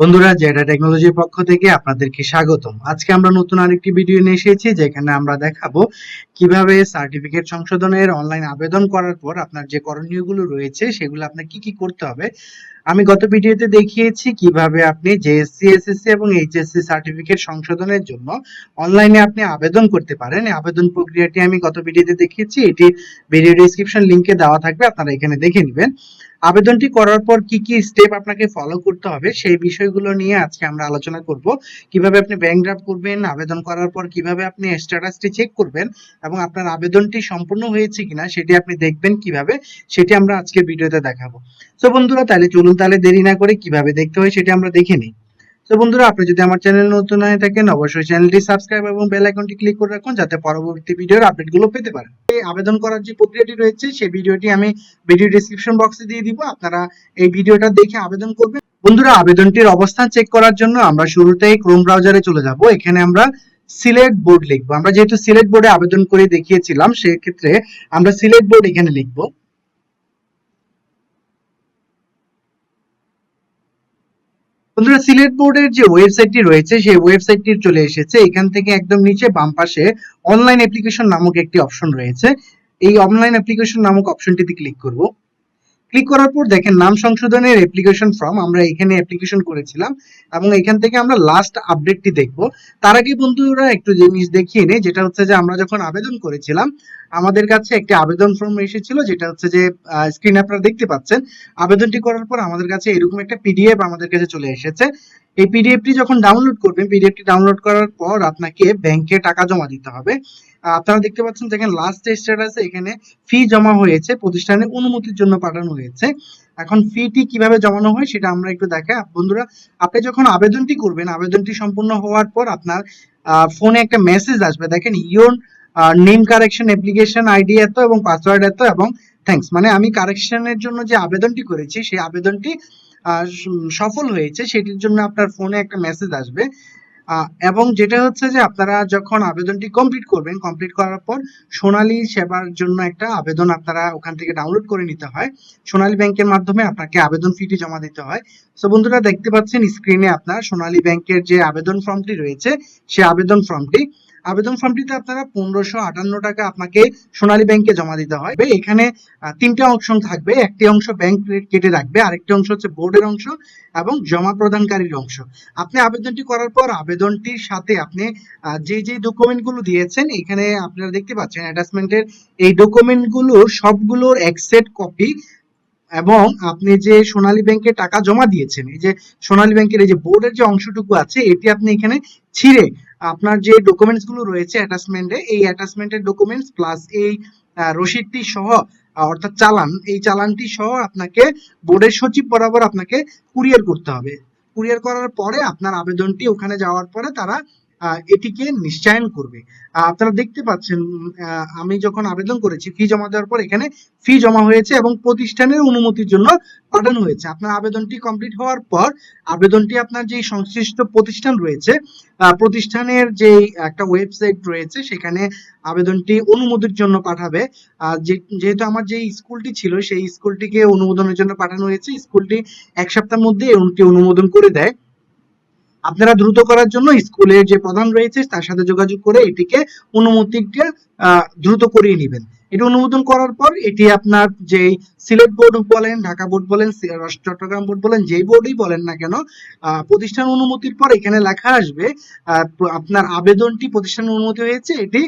বন্ধুরা জেডা টেকনোলজির পক্ষ থেকে আপনাদেরকে স্বাগতম। আজকে আমরা নতুন আরেকটি ভিডিও নিয়ে এসেছি, যেখানে আমরা দেখাবো কীভাবে সার্টিফিকেট সংশোধনের অনলাইন আবেদন করার পর আপনার যে করণীয়গুলো রয়েছে, সেগুলো আপনার কি কি করতে হবে। আমি গত ভিডিওতে দেখিয়েছি কীভাবে আপনি জেএসসি এসএসসি এবং এইচএসসি সার্টিফিকেট সংশোধনের জন্য অনলাইনে আপনি আবেদন করতে পারেন। আবেদন প্রক্রিয়াটি আমি গত ভিডিওতে দেখিয়েছি এটি ভিডিও ডেসক্রিপশন লিংকে দেওয়া থাকবে, আপনারা এখানে দেখে নেবেন। আবেদনটি করার পর কি কি স্টেপ আপনাকে ফলো করতে হবে, সেই বিষয়গুলো নিয়ে আজকে আমরা আলোচনা করব। কীভাবে আপনি ব্যাংক ড্রাফট করবেন, আবেদন করার পর কীভাবে আপনি স্ট্যাটাসটি চেক করবেন এবং আপনার আবেদনটি সম্পূর্ণ হয়েছে কিনা সেটি আপনি দেখবেন কীভাবে, সেটি আমরা আজকের ভিডিওতে দেখাবো। তো বন্ধুরা, তাহলে চলুন তাহলে দেরি না করে কীভাবে দেখতে হয় সেটি আমরা দেখে নিই। তো বন্ধুরা, আপনি যদি আমার চ্যানেল নতুন হয়ে থাকেন, অবশ্যই চ্যানেলটি সাবস্ক্রাইব এবং বেল আইকনটি ক্লিক করে রাখুন, যাতে পরবর্তী ভিডিওর আপডেটগুলো পেতে পারেন। আবেদন করার যে প্রক্রিয়াটি রয়েছে, সেই ভিডিওটি আমি ভিডিও ডেসক্রিপশন বক্সে দিয়ে দিব। আপনারা এই ভিডিওটা দেখে আবেদন করবেন। বন্ধুরা, আবেদনটির অবস্থান চেক করার জন্য আমরা শুরুতেই ক্রোম ব্রাউজারে চলে যাব। এখানে আমরা সিলেক্ট বোর্ড লিখব। আমরা যেহেতু সিলেক্ট বোর্ডে আবেদন করে দেখিয়েছিলাম, সেক্ষেত্রে আমরা সিলেক্ট বোর্ড এখানে লিখব। বন্ধুরা সিলেট বোর্ডের যে ওয়েবসাইটটি রয়েছে, সেই ওয়েবসাইটটি চলে এসেছে। এখান থেকে একদম নিচে বাম পাশে অনলাইন অ্যাপ্লিকেশন নামক একটি অপশন রয়েছে। এই অনলাইন অ্যাপ্লিকেশন নামক অপশনটিতে ক্লিক করব। ক্লিক করার পর দেখেন নাম সংশোধনের অ্যাপ্লিকেশন ফর্ম আমরা এখানে অ্যাপ্লিকেশন করেছিলাম এবং এখান থেকে আমরা লাস্ট আপডেটটি দেখব। তার আগে বন্ধুরা একটু জিনিস দেখিয়ে নেই যেটা হচ্ছে যে আমরা যখন আবেদন করেছিলাম, আমাদের কাছে একটি আবেদন ফর্ম এসেছিল, যেটা হচ্ছে যে স্ক্রিনে আপনারা দেখতে পাচ্ছেন। আবেদনটি করার পর আমাদের কাছে এরকম একটা পিডিএফ আমাদের কাছে চলে এসেছে। এই পিডিএফটি যখন ডাউনলোড করবেন পিডিএফটি ডাউনলোড করার পর আপনাকে ব্যাংকে টাকা জমা দিতে হবে। আপনারা দেখতে পাচ্ছেন দেখেন লাস্ট স্ট্যাটাসে এখানে ফি জমা হয়েছে, প্রতিষ্ঠানের অনুমতির জন্য পাঠানো হয়েছে। এখন ফিটি কীভাবে জমানো হয় সেটা আমরা একটু দেখা বন্ধুরা, আপনি যখন আবেদনটি করবেন, আবেদনটি সম্পূর্ণ হওয়ার পর আপনার ফোনে একটা মেসেজ আসবে। দেখেন your name correction application ID এত এবং পাসওয়ার্ড এত এবং থ্যাঙ্কস মানে আমি কারেকশনের জন্য যে আবেদনটি করেছি, সেই আবেদনটি সফল হয়েছে, সেটির জন্য আপনার ফোনে একটা মেসেজ আসবে। এবং যেটা হচ্ছে যে আপনারা যখন আবেদনটি কমপ্লিট করবেন কমপ্লিট করার পর সোনালী সেবার জন্য একটা আবেদন আপনারা ওখান থেকে ডাউনলোড করে নিতে হয়। সোনালী ব্যাংকের মাধ্যমে আপনাকে আবেদন ফিটি জমা দিতে হয়। তো বন্ধুরা, দেখতে পাচ্ছেন স্ক্রিনে আপনার সোনালী ব্যাংকের যে আবেদন ফর্মটি রয়েছে সেই আবেদন ফর্মটি আবেদন ফর্মটিতে আপনারা পনেরোশো আটান্ন টাকা আপনাকে সোনালী ব্যাংকে জমা দিতে হয়। এখানে তিনটা অংশ থাকবে। একটি অংশ ব্যাংক কেটে রাখবে, আরেকটি অংশ হচ্ছে বোর্ডের অংশ এবং জমা প্রদানকারীর অংশ। আপনি আবেদনটি করার পর আবেদনটির সাথে আপনি যে যে ডকুমেন্টগুলো দিয়েছেন, এখানে আপনারা দেখতে পাচ্ছেন অ্যাটাচমেন্টের এই ডকুমেন্টগুলোর সবগুলোর এক সেট কপি এবং আপনি যে সোনালী ব্যাংকে টাকা জমা দিয়েছেন, এই যে সোনালী ব্যাংকের এই যে বোর্ডের যে অংশটুকু আছে, এটি আপনি এখানে ছিঁড়ে আপনার যে ডকুমেন্টসগুলো রয়েছে অ্যাটাচমেন্টে এই অ্যাটাচমেন্টের ডকুমেন্টস প্লাস এই রসিদটি সহ অর্থাৎ চালান, এই চালানটি সহ আপনাকে বোর্ডের সচিব বরাবর আপনাকে কুরিয়ার করতে হবে। কুরিয়ার করার পরে আপনার আবেদনটি ওখানে যাওয়ার পরে তারা এটিকে নিশ্চয়ন করবে। আপনারা দেখতে পাচ্ছেন আমি যখন আবেদন করেছি, ফি জমা দেওয়ার পর এখানে ফি জমা হয়েছে এবং প্রতিষ্ঠানের অনুমতির জন্য পাঠানো হয়েছে। আপনার আবেদনটি কমপ্লিট হওয়ার পর আবেদনটি আপনার যে সংশ্লিষ্ট প্রতিষ্ঠান রয়েছে প্রতিষ্ঠানের যে একটা ওয়েবসাইট রয়েছে, সেখানে আবেদনটি অনুমোদনের জন্য পাঠাবে। যেহেতু আমার যে স্কুলটি ছিল, সেই স্কুলটিকে অনুমোদনের জন্য পাঠানো হয়েছে। স্কুলটি এক সপ্তাহের মধ্যে অনুমোদন করে দেয়। আপনারা দ্রুত করার জন্য স্কুলের যে প্রধান রয়েছে তার সাথে যোগাযোগ করে এটিকে অনুমতিটা দ্রুত করিয়ে নেবেন। এটি অনুমোদন করার পর এটি আপনার যে সিলেট বোর্ড বলেন, ঢাকা বোর্ড বলেন চট্টগ্রাম বোর্ড বলেন, যেই বোর্ডই বলেন না কেন প্রতিষ্ঠান অনুমতির পর এখানে লেখা আসবে আপনার আবেদনটি প্রতিষ্ঠানের অনুমতি হয়েছে। এটি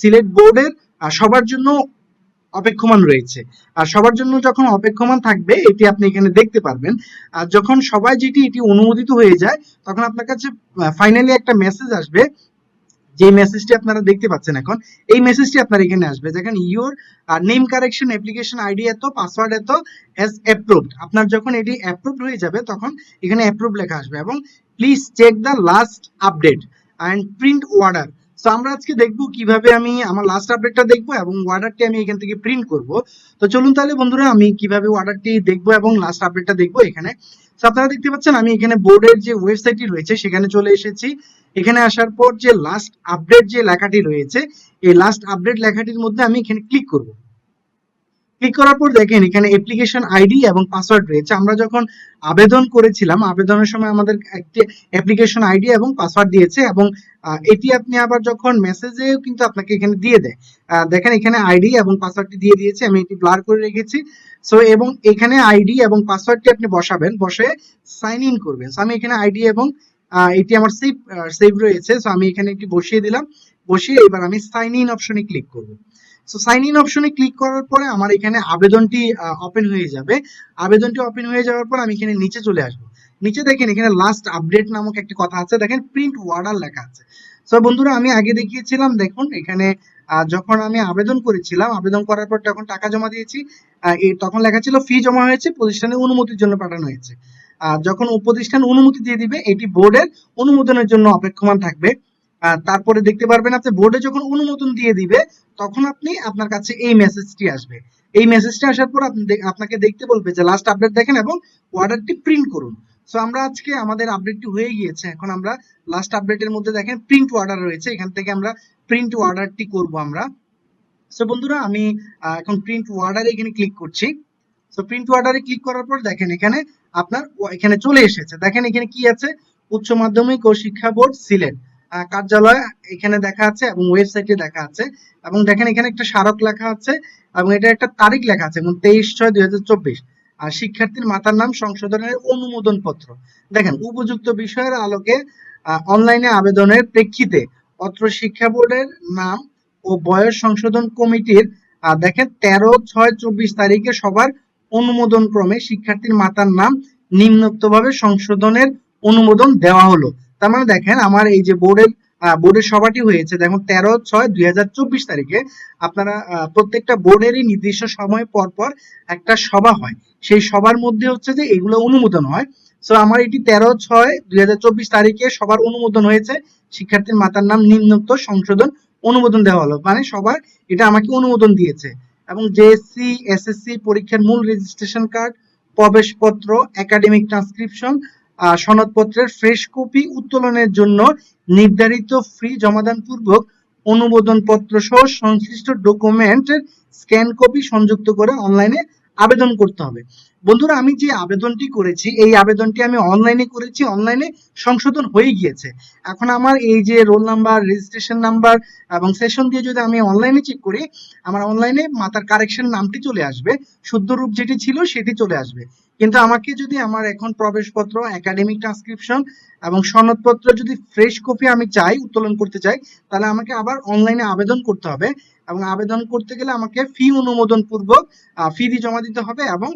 সিলেট বোর্ডের সবার জন্য অপেক্ষমান রয়েছে। আর সবার জন্য যখন অপেক্ষমান থাকবে, এটি আপনি এখানে দেখতে পারবেন। আর যখন সবাই যেটি, এটি অনুমোদিত হয়ে যায়, তখন আপনার কাছে ফাইনালি একটা মেসেজ আসবে। যে মেসেজটি আপনারা দেখতে পাচ্ছেন এখন, এই মেসেজটি আপনার এখানে আসবে। দেখেন your name correction application ID এত পাসওয়ার্ড এত এস অ্যাপ্রুভড আপনার যখন এটি অ্যাপ্রুভড হয়ে যাবে, তখন এখানে অ্যাপ্রুভ লেখা আসবে এবং please check the last update and print order তো আমরা আজকে দেখব কীভাবে আমি আমার লাস্ট আপডেটটা দেখব এবং অর্ডারটি আমি এখান থেকে প্রিন্ট করব। তো চলুন তাহলে বন্ধুরা, আমি কীভাবে অর্ডারটি দেখব এবং লাস্ট আপডেটটা দেখব এখানে। আপনারা দেখতে পাচ্ছেন, আমি এখানে বোর্ডের যে ওয়েবসাইটটি রয়েছে, সেখানে চলে এসেছি। এখানে আসার পর যে লাস্ট আপডেট যে লেখাটি রয়েছে, এই লাস্ট আপডেট লেখাটির মধ্যে আমি এখানে ক্লিক করব। ক্লিক করার পর দেখেন এখানে অ্যাপ্লিকেশন আইডি এবং পাসওয়ার্ড রয়েছে। আমরা যখন আবেদন করেছিলাম, আবেদনের সময় আমাদের একটি অ্যাপ্লিকেশন আইডি এবং পাসওয়ার্ড দিয়েছে এবং এটি আপনি আবার যখন মেসেজেও কিন্তু আপনাকে এখানে দিয়ে দেয়। দেখেন এখানে আইডি এবং পাসওয়ার্ডটি দিয়ে দিয়েছে, আমি এটি ব্লার করে রেখেছি। সো এবং এখানে আইডি এবং পাসওয়ার্ডটি আপনি বসাবেন, বসে সাইন ইন করবেন। সো আমি এখানে আইডি এবং এটি আমার সেভ সেভ রয়েছে। সো আমি এখানে এটি বসিয়ে দিলাম। বসিয়ে এবার আমি সাইন ইন অপশনে ক্লিক করব। সো সাইন ইন অপশনে ক্লিক করার পরে আমার এখানে আবেদনটি ওপেন হয়ে যাবে। আবেদনটি ওপেন হয়ে যাওয়ার পর আমি এখানে নিচে চলে আসব। নিচে দেখেন এখানে লাস্ট আপডেট নামক একটি কথা আছে। দেখেন প্রিন্ট ওয়ার্ডার লেখা আছে। সো বন্ধুরা আমি আগে দেখিয়েছিলাম দেখুন এখানে যখন আমি আবেদন করেছিলাম আবেদন করার পর যখন টাকা জমা দিয়েছি তখন লেখা ছিল ফি জমা হয়েছে প্রতিষ্ঠানের অনুমতির জন্য পাঠানো হয়েছে। আহ, যখন প্রতিষ্ঠান অনুমতি দিয়ে দিবে এটি বোর্ডের অনুমোদনের জন্য অপেক্ষমান থাকবে। তারপরে দেখতে পারবেন আপনি বোর্ডে যখন অনুমোদন দিয়ে দিবে, তখন আপনি আপনার কাছে এই মেসেজটি আসবে। এই মেসেজটা আসার পর আপনি আপনাকে দেখতে বলবে যে লাস্ট আপডেট দেখেন এবং অর্ডারটি প্রিন্ট করুন। সো আমরা আজকে আমাদের আপডেটটি হয়ে গিয়েছে। এখন আমরা লাস্ট আপডেটের মধ্যে দেখেন প্রিন্ট অর্ডার রয়েছে। এখান থেকে আমরা প্রিন্ট অর্ডারটি করব আমরা। সো বন্ধুরা, আমি এখন প্রিন্ট অর্ডারে এখানে ক্লিক করছি। সো প্রিন্ট অর্ডারে ক্লিক করার পর দেখেন এখানে আপনার এখানে চলে এসেছে। দেখেন এখানে কি আছে? উচ্চ মাধ্যমিক ও শিক্ষা বোর্ড সিলেট। কার্যালয় এখানে দেখা আছে এবং ওয়েবসাইটে দেখা আছে। এবং দেখেন এখানে একটা স্মারক লেখা আছে এবং এটা একটা তারিখ লেখা আছে এবং তেইশ ছয় দুই আর শিক্ষার্থীর মাতার নাম সংশোধনের অনুমোদন পত্র দেখেন, উপযুক্ত বিষয়ের আলোকে অনলাইনে আবেদনের প্রেক্ষিতে অত্র শিক্ষা বোর্ডের নাম ও বয়স সংশোধন কমিটির দেখেন তেরো ছয় চব্বিশ তারিখে সবার অনুমোদন ক্রমে শিক্ষার্থীর মাতার নাম নিম্নোক্তভাবে সংশোধনের অনুমোদন দেওয়া হলো। তার মানে দেখেন, আমার এই যে বোর্ডের বোর্ডের সভাটি হয়েছে, দেখুন, তেরো ছয় দুই তারিখে আপনারা প্রত্যেকটা বোর্ডেরই নির্দিষ্ট সময় পর পর একটা সভা হয়। সেই সবার মধ্যে হচ্ছে যে এগুলো অনুমোদন হয়। সো আমার এটি তেরো ছয় দুই তারিখে সবার অনুমোদন হয়েছে। শিক্ষার্থীর মাতার নাম নিম্নোক্ত সংশোধন অনুমোদন দেওয়া হলো। মানে সবার এটা আমাকে অনুমোদন দিয়েছে। এবং জেএসসি এসএসসি পরীক্ষার মূল রেজিস্ট্রেশন কার্ড প্রবেশপত্র একাডেমিক ট্রান্সক্রিপশন সনদপত্রের ফ্রেশ কপি উত্তোলনের জন্য নির্ধারিত ফ্রি জমাদান পূর্বক অনুমোদন পত্র সহ সংশ্লিষ্ট ডকুমেন্টের স্ক্যান কপি সংযুক্ত করে অনলাইনে আবেদন করতে হবে। বন্ধুরা, আমি যে আবেদনটি করেছি, এই আবেদনটি আমি অনলাইনে করেছি অনলাইনে সংশোধন হয়ে গিয়েছে। এখন আমার এই যে রোল নাম্বার রেজিস্ট্রেশন নাম্বার এবং সেশন দিয়ে যদি আমি অনলাইনে চেক করি, আমার অনলাইনে মাতার কারেকশন নামটি চলে আসবে শুদ্ধ রূপ যেটি ছিল সেটি চলে আসবে। কিন্তু আমাকে যদি আমার এখন প্রবেশপত্র একাডেমিক ট্রান্সক্রিপশন এবং সনদপত্র যদি ফ্রেশ কপি আমি চাই, উত্তোলন করতে চাই, তাহলে আমাকে আবার অনলাইনে আবেদন করতে হবে এবং আবেদন করতে গেলে আমাকে ফি অনুমোদন পূর্বক ফি জমা দিতে হবে এবং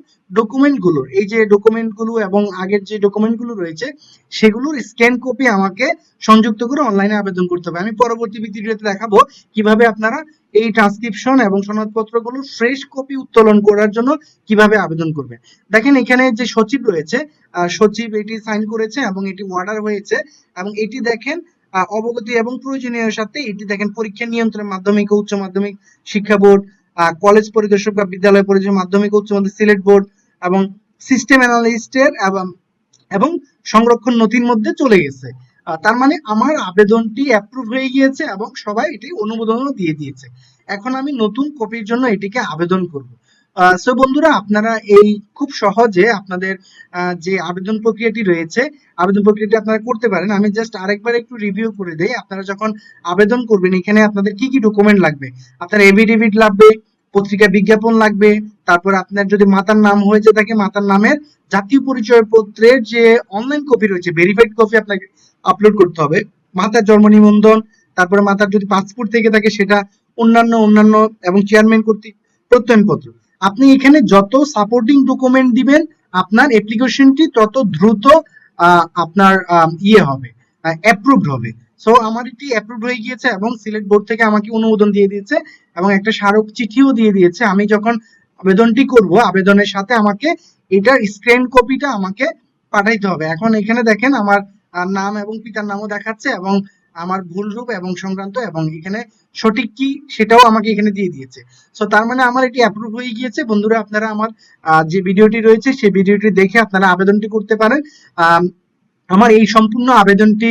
ডকুমেন্টগুলোর এই যে ডকুমেন্টগুলো এবং আগের যে ডকুমেন্টগুলো রয়েছে, সেগুলোর স্ক্যান কপি আমাকে সংযুক্ত করে অনলাইনে আবেদন করতে হবে। আমি পরবর্তী ভিডিওতে দেখাবো কীভাবে আপনারা এই ট্রান্সক্রিপশন এবং সনদপত্রগুলো ফ্রেশ কপি উত্তোলন করার জন্য কীভাবে আবেদন করবে দেখেন, এখানে যে সচিব রয়েছে সচিব এটি সাইন করেছে এবং এটি অর্ডার হয়েছে এবং এটি দেখেন অবগতি এবং প্রয়োজনীয় সাথে এটি দেখেন পরীক্ষা নিয়ন্ত্রণ মাধ্যমিক উচ্চ মাধ্যমিক শিক্ষা বোর্ড কলেজ পরিদর্শক বা বিদ্যালয় পরিদর্শক মাধ্যমিক উচ্চ মাধ্যমিক সিলেট বোর্ড এবং সিস্টেম অ্যানালিস্টের এবং এবং সংরক্ষণ নথির মধ্যে চলে গেছে। তার মানে আমার আবেদনটি অ্যাপ্রুভ হয়ে গিয়েছে এবং সবাই এটি অনুমোদনও দিয়ে দিয়েছে। এখন আমি নতুন কপির জন্য এটিকে আবেদন করব। সো বন্ধুরা, আপনারা এই খুব সহজে আপনাদের যে আবেদন প্রক্রিয়াটি রয়েছে, আবেদন প্রক্রিয়াটি আপনারা করতে পারেন। আমি জাস্ট আরেকবার একটু রিভিউ করে দেই। আপনারা যখন আবেদন করবেন, এখানে আপনাদের কি কি ডকুমেন্ট লাগবে? আপনার এভিডেভিট লাগবে পত্রিকা বিজ্ঞাপন লাগবে। তারপর আপনার যদি মাতার নাম হয়েছে থাকে মাতার নামের জাতীয় পরিচয় পত্রের যে অনলাইন কপি রয়েছে ভেরিফাইড কপি আপনাকে আপলোড করতে হবে। মাতার জন্ম নিবন্ধন, তারপরে মাতার যদি পাসপোর্ট থেকে থাকে সেটা অন্যান্য অন্যান্য এবং চেয়ারম্যান কর্তৃক প্রত্যয়নপত্র। আপনি এখানে যত সাপোর্টিং ডকুমেন্ট দিবেন, আপনার অ্যাপ্লিকেশনটি তত দ্রুত আপনার ইয়ে হবে অ্যাপ্রুভড হবে। সো আমার এটি অ্যাপ্রুভ হয়ে গিয়েছে এবং সিলেট বোর্ড থেকে আমাকে অনুমোদন দিয়ে দিয়েছে এবং একটা স্মারক চিঠিও দিয়ে দিয়েছে। আমি যখন আবেদনটি করব আবেদনের সাথে আমাকে এটার স্ক্রিন কপিটা আমাকে পাঠাইতে হবে। এখন এখানে দেখেন আমার নাম এবং পিতার নামও দেখাচ্ছে এবং আমার ভুল রূপ এবং সংক্রান্ত এবং এখানে সঠিক কি সেটাও আমাকে এখানে দিয়ে দিয়েছে। সো তার মানে আমার এটি অ্যাপ্রুভ হয়ে গিয়েছে। বন্ধুরা আপনারা আমার যে ভিডিওটি রয়েছে সেই ভিডিওটি দেখে আপনারা আবেদনটি করতে পারেন। আম, আমার এই সম্পূর্ণ আবেদনটি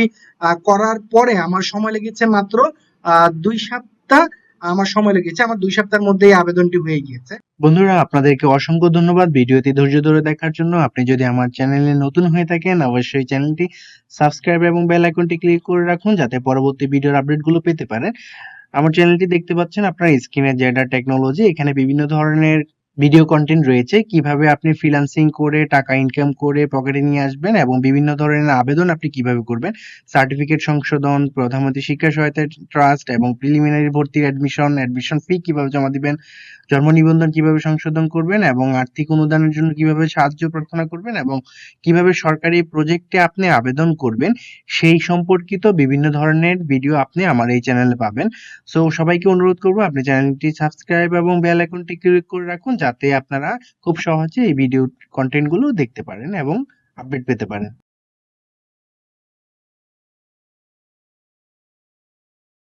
করার পরে আমার সময় লেগেছে মাত্র দুই সপ্তাহ, আমার সময় লেগেছে, আমার দুই সপ্তাহের মধ্যে এই আবেদনটি হয়ে গিয়েছে। বন্ধুরা, আপনাদেরকে অসংখ্য ধন্যবাদ ভিডিওটি ধৈর্য ধরে দেখার জন্য। আপনি যদি আমার চ্যানেলে নতুন হয়ে থাকেন, অবশ্যই চ্যানেলটি সাবস্ক্রাইব এবং বেল আইকনটি ক্লিক করে রাখুন যাতে পরবর্তী ভিডিওর আপডেটগুলো পেতে পারেন। আমার চ্যানেলটি দেখতে পাচ্ছেন আপনার স্ক্রিনে জেডার টেকনোলজি, এখানে বিভিন্ন ধরনের ভিডিও কন্টেন্ট রয়েছে, কীভাবে আপনি ফ্রিল্যান্সিং করে টাকা ইনকাম করে পকেটে নিয়ে আসবেন এবং বিভিন্ন ধরনের আবেদন আপনি কীভাবে করবেন। সার্টিফিকেট সংশোধন প্রধানমন্ত্রী শিক্ষা সহায়তা ট্রাস্ট এবং প্রিলিমিনারি ভর্তির অ্যাডমিশন অ্যাডমিশন ফি কীভাবে জমা দিবেন, জন্ম নিবন্ধন কীভাবে সংশোধন করবেন এবং আর্থিক অনুদানের জন্য কীভাবে সাহায্য প্রার্থনা করবেন এবং কীভাবে সরকারি প্রজেক্টে আপনি আবেদন করবেন, সেই সম্পর্কিত বিভিন্ন ধরনের ভিডিও আপনি আমার এই চ্যানেলে পাবেন। সো সবাইকে অনুরোধ করব, আপনি চ্যানেলটি সাবস্ক্রাইব এবং বেল আইকনটি ক্লিক করে রাখুন যাতে আপনারা খুব সহজে এই ভিডিও কন্টেন্টগুলো দেখতে পারেন এবং আপডেট পেতে পারেন।